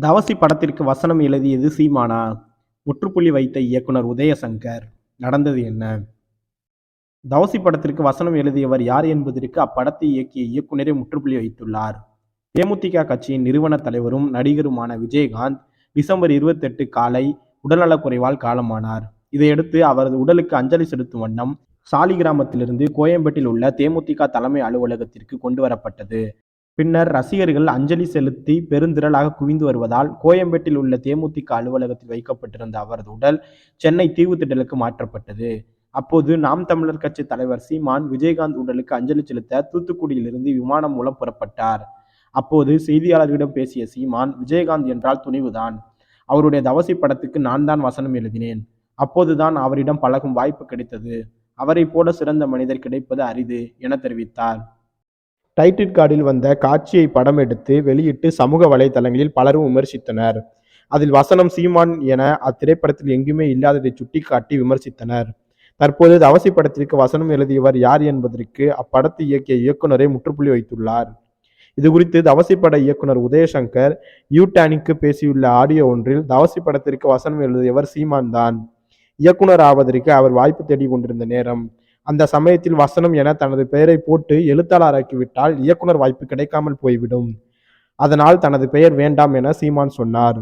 தவசி படத்திற்கு வசனம் எழுதியது சீமானா? முற்றுப்புள்ளி வைத்த இயக்குனர் உதயசங்கர். நடந்தது என்ன? தவசி படத்திற்கு வசனம் எழுதியவர் யார் என்பதற்கு அப்படத்தை இயக்கிய இயக்குனரே முற்றுப்புள்ளி வைத்துள்ளார். தேமுதிக கட்சியின் நிறுவன தலைவரும் நடிகருமான விஜயகாந்த் டிசம்பர் இருபத்தெட்டு காலை உடல்நலக்குறைவால் காலமானார். இதையடுத்து அவரது உடலுக்கு அஞ்சலி செலுத்தும் வண்ணம் சாலிகிராமத்திலிருந்து கோயம்பேட்டில் உள்ள தேமுதிக தலைமை அலுவலகத்திற்கு கொண்டு வரப்பட்டது. பின்னர் ரசிகர்கள் அஞ்சலி செலுத்தி பெருந்திரளாக குவிந்து வருவதால் கோயம்பேட்டில் உள்ள தேமுதிக அலுவலகத்தில் வைக்கப்பட்டிருந்த அவரது உடல் சென்னை தீவுத்திடலுக்கு மாற்றப்பட்டது. அப்போது நாம் தமிழர் கட்சி தலைவர் சீமான் விஜயகாந்த் உடலுக்கு அஞ்சலி செலுத்த தூத்துக்குடியிலிருந்து விமானம் மூலம் புறப்பட்டார். அப்போது செய்தியாளர்களிடம் பேசிய சீமான் விஜயகாந்த் என்றால் துணிவுதான். அவருடைய தவசி படத்துக்கு நான் தான் வசனம் எழுதினேன். அப்போதுதான் அவரிடம் பழகும் வாய்ப்பு கிடைத்தது. அவரை போல சிறந்த மனிதர் கிடைப்பது அரிது என தெரிவித்தார். டைட்டில் கார்டில் வந்த காட்சியை படம் எடுத்து வெளியிட்டு சமூக வலைதளங்களில் பலரும் விமர்சித்தனர். அதில் வசனம் சீமான் என அத்திரைப்படத்தில் எங்குமே இல்லாததை சுட்டிக்காட்டி விமர்சித்தனர். தற்போது தவசி படத்திற்கு வசனம் எழுதியவர் யார் என்பதற்கு அப்படத்தை இயக்கிய இயக்குனரை முற்றுப்புள்ளி வைத்துள்ளார். இது குறித்து தவசி பட இயக்குனர் உதயசங்கர் யூடானிக்கு பேசியுள்ள ஆடியோ ஒன்றில் தவசி படத்திற்கு வசனம் எழுதியவர் சீமான் தான் இயக்குனர் ஆவதற்கு அவர் வாய்ப்பு தேடிக் கொண்டிருந்த நேரம். அந்த சமயத்தில் வசனம் என தனது பெயரை போட்டு எழுத்தாளராக்கிவிட்டால் இயக்குனர் வாய்ப்பு கிடைக்காமல் போய்விடும். அதனால் தனது பெயர் வேண்டாம் என சீமான் சொன்னார்.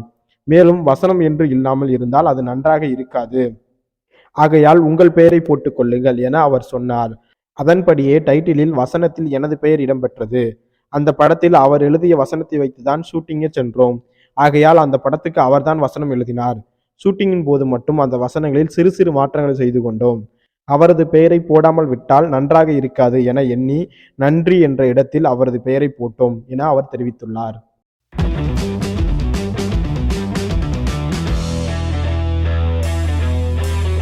மேலும் வசனம் என்று இல்லாமல் இருந்தால் அது நன்றாக இருக்காது. ஆகையால் உங்கள் பெயரை போட்டுக் கொள்ளுங்கள் என அவர் சொன்னார். அதன்படியே டைட்டிலில் வசனத்தில் எனது பெயர் இடம்பெற்றது. அந்த படத்தில் அவர் எழுதிய வசனத்தை வைத்துதான் ஷூட்டிங்கே சென்றோம். ஆகையால் அந்த படத்துக்கு அவர்தான் வசனம் எழுதினார். ஷூட்டிங்கின் போது மட்டும் அந்த வசனங்களில் சிறு சிறு மாற்றங்களை செய்து கொண்டோம். அவரது பெயரை போடாமல் விட்டால் நன்றாக இருக்காது என எண்ணி நன்றி என்ற இடத்தில் அவரது பெயரை போட்டோம் என அவர் தெரிவித்துள்ளார்.